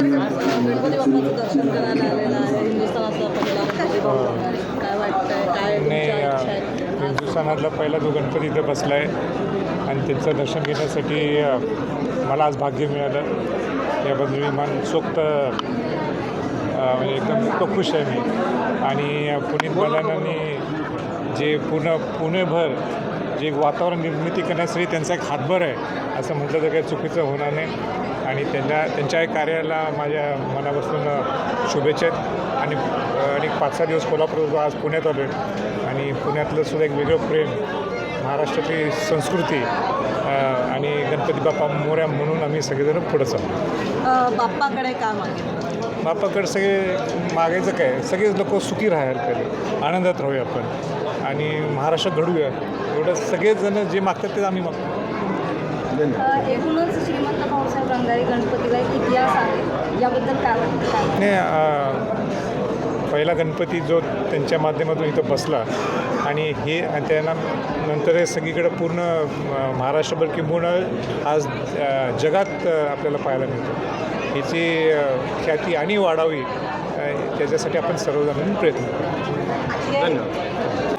गणपती बाप्पाचं दर्शन करायला आलेलं आहे हिंदुस्थानातला पहिला गणपती बाप्पा काय वाटतंय काय नाही तुमच्या अ, इच्छा आहेत? हिंदुस्थानातला पहिला जो गणपती इथं बसला आहे आणि त्यांचं दर्शन घेण्यासाठी अ, मला आज भाग्य मिळालं याबद्दल मी मनसोक्त अ, म्हणजे एकदम खूप खुश आहे मी आणि अ, पुनीत बलानाने जे पूर्ण पुणेभर जे वातावरण निर्मिती करण्यासाठी त्यांचा एक हातभर आहे असं म्हटलं तर काही चुकीचं होणार नाही. आणि त्यांच्या त्यांच्या कार्याला माझ्या मनापासून शुभेच्छा आहेत. आणि आणि पाच सहा दिवस कोल्हापूर आज पुण्यात आलो आहे आणि पुण्यातलं सुद्धा एक वेगळं प्रेम महाराष्ट्रातली संस्कृती आणि गणपती बाप्पा मोऱ्या म्हणून आम्ही सगळेजण पुढं चाललो बाप्पाकडे काम बाप्पाकडे सगळे मागायचं काय? सगळेच लोक सुखी राहायला पाहिजे. आनंदात राहूया आपण. आणि महाराष्ट्रात घडूया. एवढं सगळेच जण जे मागतात ते आम्ही मागतो. एकूणच श्रीमंत भाऊसाहेब रंगारी गणपतीला एक इतिहास आहे. याबद्दल काय वाटतं? काय? नाही पहिला गणपती जो त्यांच्या माध्यमातून इथं बसला आणि हे त्यांना नंतर हे सगळीकडं पूर्ण महाराष्ट्रभर किंबहुना आज जगात आपल्याला पाहायला मिळतं. याची ख्याती आणि वाढावी त्याच्यासाठी आपण सर्वजण प्रयत्न करू. धन्यवाद.